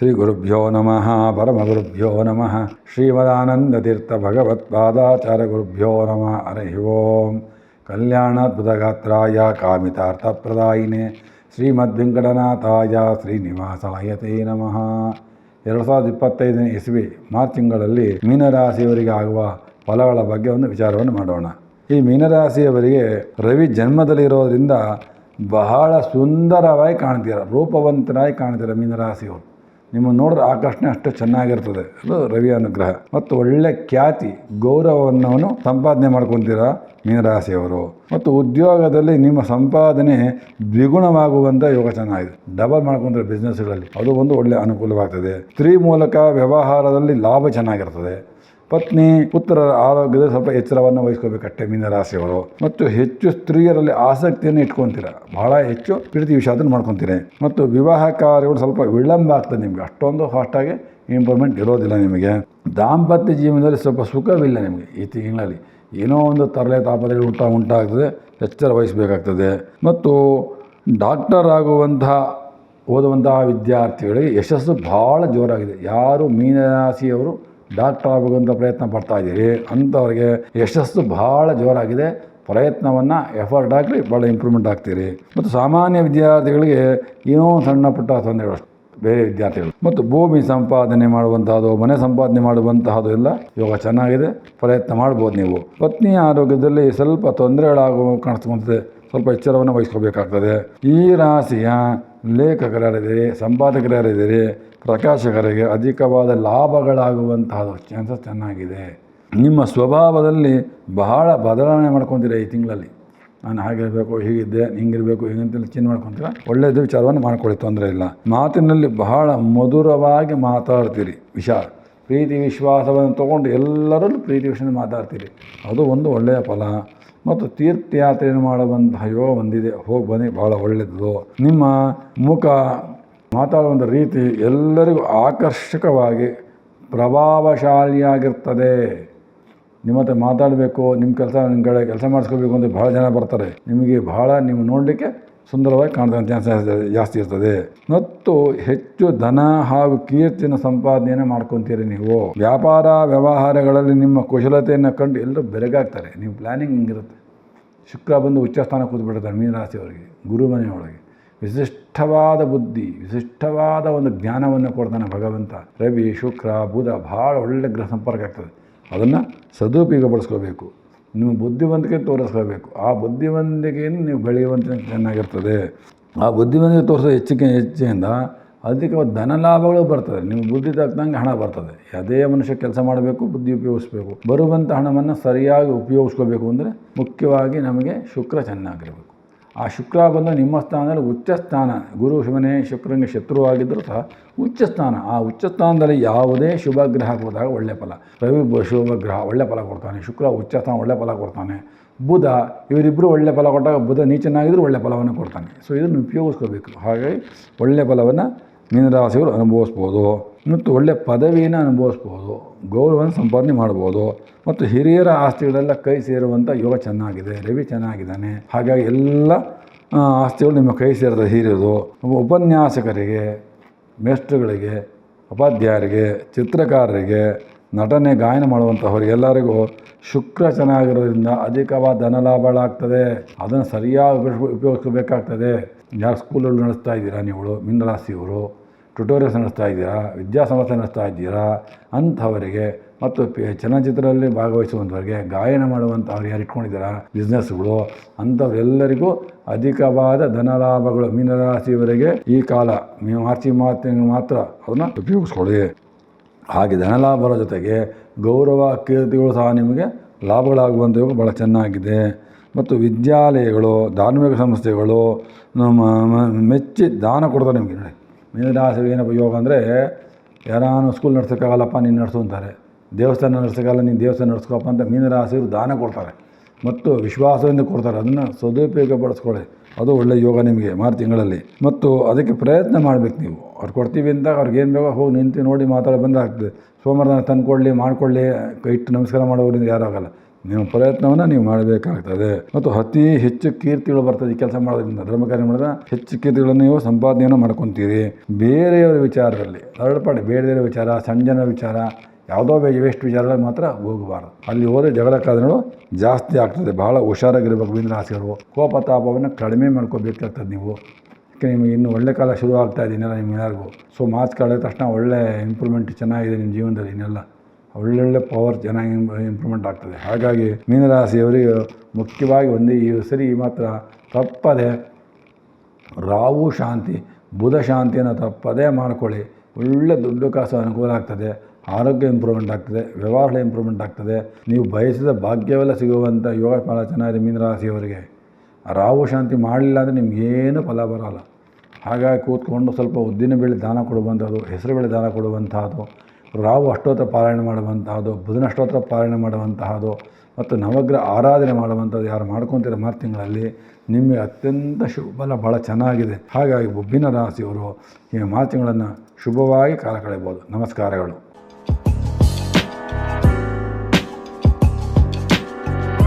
ಶ್ರೀ ಗುರುಭ್ಯೋ ನಮಃ. ಪರಮಗುರುಭ್ಯೋ ನಮಃ. ಶ್ರೀಮದಾನಂದತೀರ್ಥ ಭಗವತ್ಪಾದಾಚಾರ್ಯ ಗುರುಭ್ಯೋ ನಮಃ. ಹರಿ ಓಂ. ಕಲ್ಯಾಣಾದ್ಭುತಗಾತ್ರಾಯ ಕಾಮಿತಾರ್ಥಪ್ರದಾಯಿನೇ. ಶ್ರೀಮದ್ವೆಂಕಟನಾಥಾಯ ಶ್ರೀನಿವಾಸಾಯ ತೇ ನಮಃ. ಎರಡು ಸಾವಿರದ ಇಪ್ಪತ್ತೈದನೇ ಇಸ್ವಿ ಮಾರ್ಚ್ ತಿಂಗಳಲ್ಲಿ ಮೀನರಾಶಿಯವರಿಗೆ ಆಗುವ ಫಲಗಳ ಬಗ್ಗೆ ಒಂದು ವಿಚಾರವನ್ನು ಮಾಡೋಣ. ಈ ಮೀನರಾಶಿಯವರಿಗೆ ರವಿ ಜನ್ಮದಲ್ಲಿರೋದ್ರಿಂದ ಬಹಳ ಸುಂದರವಾಗಿ ಕಾಣ್ತೀರ, ರೂಪವಂತರಾಗಿ ಕಾಣ್ತೀರ ಮೀನರಾಶಿಯವರು. ನಿಮ್ಮನ್ನು ನೋಡಿದ್ರೆ ಆಕರ್ಷಣೆ ಅಷ್ಟು ಚೆನ್ನಾಗಿರ್ತದೆ. ಅದು ರವಿ ಅನುಗ್ರಹ. ಮತ್ತು ಒಳ್ಳೆ ಖ್ಯಾತಿ ಗೌರವವನ್ನು ಸಂಪಾದನೆ ಮಾಡ್ಕೊತೀರ? ಮೀನರಾಶಿಯವರು. ಮತ್ತು ಉದ್ಯೋಗದಲ್ಲಿ ನಿಮ್ಮ ಸಂಪಾದನೆ ದ್ವಿಗುಣವಾಗುವಂಥ ಯೋಗ ಚೆನ್ನಾಗಿದೆ. ಡಬಲ್ ಮಾಡ್ಕೊಂತಾರೆ ಬಿಸ್ನೆಸ್ಗಳಲ್ಲಿ ಅದು ಒಂದು ಒಳ್ಳೆ ಅನುಕೂಲವಾಗ್ತದೆ. ಸ್ತ್ರೀ ಮೂಲಕ ವ್ಯವಹಾರದಲ್ಲಿ ಲಾಭ ಚೆನ್ನಾಗಿರ್ತದೆ. ಪತ್ನಿ ಪುತ್ರರ ಆರೋಗ್ಯದ ಸ್ವಲ್ಪ ಎಚ್ಚರವನ್ನು ವಹಿಸ್ಕೋಬೇಕಷ್ಟೇ ಮೀನರಾಶಿಯವರು. ಮತ್ತು ಹೆಚ್ಚು ಸ್ತ್ರೀಯರಲ್ಲಿ ಆಸಕ್ತಿಯನ್ನು ಇಟ್ಕೊಂತೀರ. ಬಹಳ ಹೆಚ್ಚು ಪ್ರೀತಿ ವಿಷಾದನ್ನು ಮಾಡ್ಕೊತೀರಿ. ಮತ್ತು ವಿವಾಹ ಕಾರ್ಯಗಳು ಸ್ವಲ್ಪ ವಿಳಂಬ ಆಗ್ತದೆ ನಿಮಗೆ. ಅಷ್ಟೊಂದು ಫಾಸ್ಟಾಗಿ ಇಂಪ್ರೂವ್ಮೆಂಟ್ ಇರೋದಿಲ್ಲ ನಿಮಗೆ. ದಾಂಪತ್ಯ ಜೀವನದಲ್ಲಿ ಸ್ವಲ್ಪ ಸುಖವಿಲ್ಲ ನಿಮಗೆ ಈ ತಿಂಗಳಲ್ಲಿ. ಏನೋ ಒಂದು ತರಲೆ ತಾಪಲೆಗಳು ಉಂಟಾ ಉಂಟಾಗ್ತದೆ, ಎಚ್ಚರ ವಹಿಸಬೇಕಾಗ್ತದೆ. ಮತ್ತು ಡಾಕ್ಟರ್ ಆಗುವಂತಹ ಓದುವಂತಹ ವಿದ್ಯಾರ್ಥಿಗಳಿಗೆ ಯಶಸ್ಸು ಭಾಳ ಜೋರಾಗಿದೆ. ಯಾರು ಮೀನರಾಶಿಯವರು ಡಾಕ್ಟರ್ ಆಗುವಂಥ ಪ್ರಯತ್ನ ಪಡ್ತಾ ಇದ್ದೀರಿ, ಅಂಥವ್ರಿಗೆ ಯಶಸ್ಸು ಭಾಳ ಜೋರಾಗಿದೆ. ಪ್ರಯತ್ನವನ್ನು ಎಫರ್ಟ್ ಹಾಕಿ ಭಾಳ ಇಂಪ್ರೂವ್ಮೆಂಟ್ ಆಗ್ತೀರಿ. ಮತ್ತು ಸಾಮಾನ್ಯ ವಿದ್ಯಾರ್ಥಿಗಳಿಗೆ ಏನೋ ಸಣ್ಣ ಪುಟ್ಟ ತೊಂದರೆಗಳು ಬೇರೆ ವಿದ್ಯಾರ್ಥಿಗಳು. ಮತ್ತು ಭೂಮಿ ಸಂಪಾದನೆ ಮಾಡುವಂತಹದ್ದು ಮನೆ ಸಂಪಾದನೆ ಮಾಡುವಂತಹದ್ದು ಎಲ್ಲ ಇವಾಗ ಚೆನ್ನಾಗಿದೆ. ಪ್ರಯತ್ನ ಮಾಡ್ಬೋದು ನೀವು. ಪತ್ನಿಯ ಆರೋಗ್ಯದಲ್ಲಿ ಸ್ವಲ್ಪ ತೊಂದರೆಗಳಾಗುವ ಕಾಣಿಸ್ಕೊಂತದೆ. ಸ್ವಲ್ಪ ಎಚ್ಚರವನ್ನು ವಹಿಸ್ಕೋಬೇಕಾಗ್ತದೆ. ಈ ರಾಶಿಯ ಲೇಖಕರಾರಿದ್ದೀರಿ, ಸಂಪಾದಕರಾರಿದ್ದೀರಿ ಪ್ರಕಾಶಕರಿಗೆ ಅಧಿಕವಾದ ಲಾಭಗಳಾಗುವಂತಹ ಚಾನ್ಸಸ್ ಚೆನ್ನಾಗಿದೆ. ನಿಮ್ಮ ಸ್ವಭಾವದಲ್ಲಿ ಬಹಳ ಬದಲಾವಣೆ ಮಾಡ್ಕೊತೀರ ಈ ತಿಂಗಳಲ್ಲಿ. ನಾನು ಹಾಗಿರಬೇಕು, ಹೀಗಿದ್ದೆ, ಹಿಂಗಿರಬೇಕು, ಹೀಗಂತೆಲ್ಲ ಚಿನ್ನ ಮಾಡ್ಕೊತೀರ? ಒಳ್ಳೆಯದು ವಿಚಾರವನ್ನು ಮಾಡ್ಕೊಳ್ಳಿ, ತೊಂದರೆ ಇಲ್ಲ. ಮಾತಿನಲ್ಲಿ ಬಹಳ ಮಧುರವಾಗಿ ಮಾತಾಡ್ತೀರಿ ವಿಚಾರ ಪ್ರೀತಿ ವಿಶ್ವಾಸವನ್ನು ತೊಗೊಂಡು ಎಲ್ಲರಲ್ಲೂ ಪ್ರೀತಿ ವಿಷಯ ಮಾತಾಡ್ತೀರಿ. ಅದು ಒಂದು ಒಳ್ಳೆಯ ಫಲ. ಮತ್ತು ತೀರ್ಥಯಾತ್ರೆಯನ್ನು ಮಾಡುವಂತಹ ಯೋಗ ಬಂದಿದೆ ಹೋಗಿ ಬನ್ನಿ ಭಾಳ ಒಳ್ಳೆಯದು ನಿಮ್ಮ ಮುಖ ಮಾತಾಡುವಂಥ ರೀತಿ ಎಲ್ಲರಿಗೂ ಆಕರ್ಷಕವಾಗಿ ಪ್ರಭಾವಶಾಲಿಯಾಗಿರ್ತದೆ. ನಿಮ್ಮ ಹತ್ರ ಮಾತಾಡಬೇಕು, ನಿಮ್ಮ ಕೆಲಸ, ನಿಮ್ಮ ಕಡೆ ಕೆಲಸ ಮಾಡಿಸ್ಕೋಬೇಕು ಅಂತ ಭಾಳ ಜನ ಬರ್ತಾರೆ. ನಿಮಗೆ ಭಾಳ ನೀವು ನೋಡಲಿಕ್ಕೆ ಸುಂದರವಾಗಿ ಚಾನ್ಸ್ ಜಾಸ್ತಿ ಇರ್ತದೆ. ಮತ್ತು ಹೆಚ್ಚು ಧನ ಹಾಗೂ ಕೀರ್ತಿನ ಸಂಪಾದನೆಯನ್ನು ಮಾಡ್ಕೊತೀರಿ ನೀವು. ವ್ಯಾಪಾರ ವ್ಯವಹಾರಗಳಲ್ಲಿ ನಿಮ್ಮ ಕುಶಲತೆಯನ್ನು ಕಂಡು ಎಲ್ಲರೂ ಬೆರಗಾಗ್ತಾರೆ. ನೀವು ಪ್ಲ್ಯಾನಿಂಗ್ ಹಿಂಗಿರುತ್ತೆ. ಶುಕ್ರ ಬಂದು ಉಚ್ಚ ಸ್ಥಾನ ಕೂತ್ಬಿಡ್ತಾರೆ ಮೀನರಾಶಿಯವರಿಗೆ ಗುರುಮನೆಯೊಳಗೆ ವಿಶಿಷ್ಟವಾದ ಬುದ್ಧಿ, ವಿಶಿಷ್ಟವಾದ ಒಂದು ಜ್ಞಾನವನ್ನು ಕೊಡ್ತಾನೆ ಭಗವಂತ. ರವಿ, ಶುಕ್ರ, ಬುಧ ಭಾಳ ಒಳ್ಳೆ ಗ್ರಹ ಸಂಪರ್ಕ ಆಗ್ತದೆ. ಅದನ್ನು ಸದುಪಯೋಗಪಡಿಸ್ಕೋಬೇಕು. ನೀವು ಬುದ್ಧಿವಂತಿಕೆ ತೋರಿಸ್ಕೋಬೇಕು ಆ ಬುದ್ಧಿವಂತಿಕೆಯನ್ನು ನೀವು ಬೆಳೆಯುವಂತೆ ಚೆನ್ನಾಗಿರ್ತದೆ. ಆ ಬುದ್ಧಿವಂತಿಕೆ ತೋರಿಸೋ ಹೆಚ್ಚಿಗೆ ಹೆಚ್ಚಿನಿಂದ ಅದಕ್ಕೆ ಧನ ಲಾಭಗಳು ಬರ್ತದೆ. ನಿಮ್ಮ ಬುದ್ಧಿ ತಕ್ಕಂಗೆ ಹಣ ಬರ್ತದೆ. ಅದೇ ಮನುಷ್ಯ ಕೆಲಸ ಮಾಡಬೇಕು, ಬುದ್ಧಿ ಉಪಯೋಗಿಸ್ಬೇಕು. ಬರುವಂಥ ಹಣವನ್ನು ಸರಿಯಾಗಿ ಉಪಯೋಗಿಸ್ಕೋಬೇಕು ಅಂದರೆ ಮುಖ್ಯವಾಗಿ ನಮಗೆ ಶುಕ್ರ ಚೆನ್ನಾಗಿರಬೇಕು ಆ ಶುಕ್ರ ಬಂದು ನಿಮ್ಮ ಸ್ಥಾನದಲ್ಲಿ ಉಚ್ಚ ಸ್ಥಾನ. ಗುರು ಶಿವನೇ, ಶುಕ್ರನಿಗೆ ಶತ್ರು ಆಗಿದ್ದರೂ ಸಹ ಉಚ್ಚ ಸ್ಥಾನ. ಆ ಉಚ್ಚ ಸ್ಥಾನದಲ್ಲಿ ಯಾವುದೇ ಶುಭ ಗ್ರಹ ಹೋದಾಗ ಒಳ್ಳೆ ಫಲ. ರವಿ ಶುಭ ಗ್ರಹ ಒಳ್ಳೆ ಫಲ ಕೊಡ್ತಾನೆ. ಶುಕ್ರ ಉಚ್ಚ ಸ್ಥಾನ ಒಳ್ಳೆ ಫಲ ಕೊಡ್ತಾನೆ. ಬುಧ ಇವರಿಬ್ಬರು ಒಳ್ಳೆ ಫಲ ಕೊಟ್ಟಾಗ ಬುಧ ನೀಚನಾಗಿದ್ದರೂ ಒಳ್ಳೆ ಫಲವನ್ನು ಕೊಡ್ತಾನೆ. ಸೊ ಇದನ್ನು ಉಪಯೋಗಿಸ್ಕೋಬೇಕು. ಹಾಗಾಗಿ ಒಳ್ಳೆಯ ಫಲವನ್ನು ಮೀನರಾಶಿಯವರು ಅನುಭವಿಸ್ಬೋದು. ಮತ್ತು ಒಳ್ಳೆಯ ಪದವಿಯನ್ನು ಅನುಭವಿಸ್ಬೋದು, ಗೌರವವನ್ನು ಸಂಪಾದನೆ ಮಾಡ್ಬೋದು, ಮತ್ತು ಹಿರಿಯರ ಆಸ್ತಿಗಳೆಲ್ಲ ಕೈ ಸೇರುವಂಥ ಯೋಗ ಚೆನ್ನಾಗಿದೆ, ರವಿ ಚೆನ್ನಾಗಿದ್ದಾನೆ. ಹಾಗಾಗಿ ಎಲ್ಲ ಆಸ್ತಿಗಳು ನಿಮ್ಮ ಕೈ ಸೇರಿದ ಹಿರಿಯರು. ಉಪನ್ಯಾಸಕರಿಗೆ ಮೇಸ್ಟ್ರುಗಳಿಗೆ ಉಪಾಧ್ಯಾಯರಿಗೆ, ಚಿತ್ರಕಾರರಿಗೆ, ನಟನೆ, ಗಾಯನ ಮಾಡುವಂಥವರಿಗೆಲ್ಲರಿಗೂ ಶುಕ್ರ ಚೆನ್ನಾಗಿರೋದ್ರಿಂದ ಅಧಿಕವಾದ ಧನಲಾಭಗಳಾಗ್ತದೆ ಅದನ್ನು ಸರಿಯಾಗಿ ಉಪಯೋಗಿಸ್ ಉಪಯೋಗಿಸ್ಕೋಬೇಕಾಗ್ತದೆ. ಯಾರು ಸ್ಕೂಲಲ್ಲಿ ನಡೆಸ್ತಾ ಇದ್ದೀರಾ ನೀವು ಮೀನರಾಶಿಯವರು? ಟ್ಯುಟೋರಿಯಲ್ಸ್ ನಡೆಸ್ತಾ ಇದ್ದೀರಾ? ವಿದ್ಯಾಸಂಸ್ಥೆ ನಡೆಸ್ತಾ ಇದ್ದೀರಾ? ಅಂಥವರಿಗೆ ಮತ್ತು ಚಲನಚಿತ್ರದಲ್ಲಿ ಭಾಗವಹಿಸುವಂಥವ್ರಿಗೆ ಗಾಯನ ಮಾಡುವಂಥವ್ರು ಯಾರು ಇಟ್ಕೊಂಡಿದ್ದೀರಾ? ಬಿಸ್ನೆಸ್ಗಳು ಅಂಥವರೆಲ್ಲರಿಗೂ ಅಧಿಕವಾದ ಧನಲಾಭಗಳು ಮೀನರಾಶಿಯವರಿಗೆ ಈ ಕಾಲ ನೀವು ಮಾರ್ಚಿ ಮಾತಿನ ಮಾತ್ರ ಅದನ್ನು ಉಪಯೋಗಿಸ್ಕೊಳ್ಳಿ. ಹಾಗೆ ಧನಲಾಭರ ಜೊತೆಗೆ ಗೌರವ, ಕೀರ್ತಿಗಳು ಸಹ ನಿಮಗೆ ಲಾಭಗಳಾಗುವಂಥವು ಭಾಳ ಚೆನ್ನಾಗಿದೆ. ಮತ್ತು ವಿದ್ಯಾಲಯಗಳು, ಧಾರ್ಮಿಕ ಸಂಸ್ಥೆಗಳು, ನಮ್ಮ ಮೆಚ್ಚಿ ದಾನ ಕೊಡ್ತಾರೆ ನಿಮಗೆ ನೋಡಿ. ಮೀನರಾಶಿ ಏನಪ್ಪ ಯೋಗ ಅಂದರೆ, ಯಾರಾನು ಸ್ಕೂಲ್ ನಡ್ಸೋಕ್ಕಾಗಲ್ಲಪ್ಪ, ನೀನು ನಡೆಸು ಅಂತಾರೆ. ದೇವಸ್ಥಾನ ನಡ್ಸೋಕ್ಕಾಗಲ್ಲ, ನೀನು ದೇವಸ್ಥಾನ ನಡ್ಸ್ಕೊಪ್ಪ ಅಂತ ಮೀನರಾಶಿಯವರು ದಾನ ಕೊಡ್ತಾರೆ. ಮತ್ತು ವಿಶ್ವಾಸದಿಂದ ಕೊಡ್ತಾರೆ. ಅದನ್ನು ಸದುಪಯೋಗ ಪಡಿಸ್ಕೊಳ್ಳಿ. ಅದು ಒಳ್ಳೆಯ ಯೋಗ ನಿಮಗೆ ಮಾರು ತಿಂಗಳಲ್ಲಿ. ಮತ್ತು ಅದಕ್ಕೆ ಪ್ರಯತ್ನ ಮಾಡಬೇಕು ನೀವು. ಅವ್ರು ಕೊಡ್ತೀವಿ ಅಂತ ಅವ್ರಿಗೇನು ಬೇಕೋ ಹೋಗಿ ನಿಂತು ನೋಡಿ ಮಾತಾಡಿ ಬಂದಾಗ್ತದೆ. ಸೋಮವಾರ ತಂದು ಮಾಡಿಕೊಳ್ಳಿ ಇಟ್ಟು ನಮಸ್ಕಾರ ಮಾಡೋರಿಂದ ಯಾರೂ ಆಗಲ್ಲ. ನಿಮ್ಮ ಪ್ರಯತ್ನವನ್ನು ನೀವು ಮಾಡಬೇಕಾಗ್ತದೆ. ಮತ್ತು ಅತಿ ಹೆಚ್ಚು ಕೀರ್ತಿಗಳು ಬರ್ತದೆ ಕೆಲಸ ಮಾಡೋದ್ರಿಂದ. ಧರ್ಮ ಕಾರ್ಯ ಮಾಡಿದ ಹೆಚ್ಚು ಕೀರ್ತಿಗಳನ್ನು ನೀವು ಸಂಪಾದನೆಯನ್ನು ಮಾಡ್ಕೊತೀರಿ. ಬೇರೆಯವರ ವಿಚಾರದಲ್ಲಿ ಥರ್ಡ್ ಬೇರೆ ಬೇರೆಯವರ ವಿಚಾರ ಸಣ್ಣ ಜನರ ವಿಚಾರ, ಯಾವುದೋ ವೇಸ್ಟ್ ವಿಚಾರಗಳಲ್ಲಿ ಮಾತ್ರ ಹೋಗಬಾರ್ದು. ಅಲ್ಲಿ ಹೋದರೆ ಜಗಳ ಕಾರಣಗಳು ಜಾಸ್ತಿ ಆಗ್ತದೆ. ಬಹಳ ಹುಷಾರಾಗಿರ್ಬೇಕು ಆಸೆಗಳು ಕೋಪ, ತಾಪವನ್ನು ಕಡಿಮೆ ಮಾಡ್ಕೋಬೇಕಾಗ್ತದೆ ನೀವು. ನಿಮಗೆ ಇನ್ನು ಒಳ್ಳೆ ಕಾಲ ಶುರು ಆಗ್ತಾ ಇದೆ ಇನ್ನೆಲ್ಲ ನಿಮ್ಗೆ ಎಲ್ಲರಿಗೂ ಸೊ ಮಾಸ್ಕ್ ಕಳೆದ ತಕ್ಷಣ ಒಳ್ಳೆ ಇಂಪ್ರೂವ್ಮೆಂಟ್ ಚೆನ್ನಾಗಿದೆ ನಿಮ್ಮ ಜೀವನದಲ್ಲಿ ಇನ್ನೆಲ್ಲ. ಒಳ್ಳೊಳ್ಳೆ ಪವರ್ ಚೆನ್ನಾಗಿ ಇಂಪ್ರೂವ್ಮೆಂಟ್ ಆಗ್ತದೆ. ಹಾಗಾಗಿ ಮೀನರಾಶಿಯವರಿಗೆ ಮುಖ್ಯವಾಗಿ ಒಂದು ಈ ಸರಿ ಮಾತ್ರ ತಪ್ಪದೆ ರಾವು ಶಾಂತಿ, ಬುಧ ಶಾಂತಿಯನ್ನು ತಪ್ಪದೇ ಮಾಡ್ಕೊಳ್ಳಿ. ಒಳ್ಳೆ ದುಡ್ಡು ಕಾಸು ಅನುಕೂಲ ಆಗ್ತದೆ, ಆರೋಗ್ಯ ಇಂಪ್ರೂವ್ಮೆಂಟ್ ಆಗ್ತದೆ ವ್ಯವಹಾರ ಇಂಪ್ರೂವ್ಮೆಂಟ್ ಆಗ್ತದೆ. ನೀವು ಬಯಸಿದ ಭಾಗ್ಯವೆಲ್ಲ ಸಿಗುವಂಥ ಯೋಗ ಭಾಳ ಚೆನ್ನಾಗಿದೆ ಮೀನರಾಶಿಯವರಿಗೆ. ರಾವು ಶಾಂತಿ ಮಾಡಲಿಲ್ಲ ಅಂದರೆ ನಿಮಗೇನು ಫಲ ಬರೋಲ್ಲ. ಹಾಗಾಗಿ ಕೂತ್ಕೊಂಡು ಸ್ವಲ್ಪ ಉದ್ದಿನ ಬೆಳೆ ದಾನ ಕೊಡುವಂಥದ್ದು, ಹೆಸರು ಬೆಳೆ ದಾನ ಕೊಡುವಂತಹದ್ದು ರಾವು ಅಷ್ಟೋತ್ರ ಪಾರಾಯಣ ಮಾಡುವಂತಹದ್ದು ಬುಧನ ಅಷ್ಟೋತ್ರ ಪಾರಾಯಣ ಮಾಡುವಂತಹದ್ದು ಮತ್ತು ನವಗ್ರಹ ಆರಾಧನೆ ಮಾಡುವಂಥದ್ದು ಯಾರು ಮಾಡ್ಕೊತೀರ ಮಾರ್ಚ್ ತಿಂಗಳಲ್ಲಿ ನಿಮಗೆ ಅತ್ಯಂತ ಶುಭಲ ಭಾಳ ಚೆನ್ನಾಗಿದೆ. ಹಾಗಾಗಿ ಬೊಬ್ಬಿನ ರಾಶಿಯವರು ಈ ಮಾರ್ಚ್ ತಿಂಗಳನ್ನು ಶುಭವಾಗಿ ಕಾಲ ಕಳೆಯಬಹುದು ನಮಸ್ಕಾರಗಳು.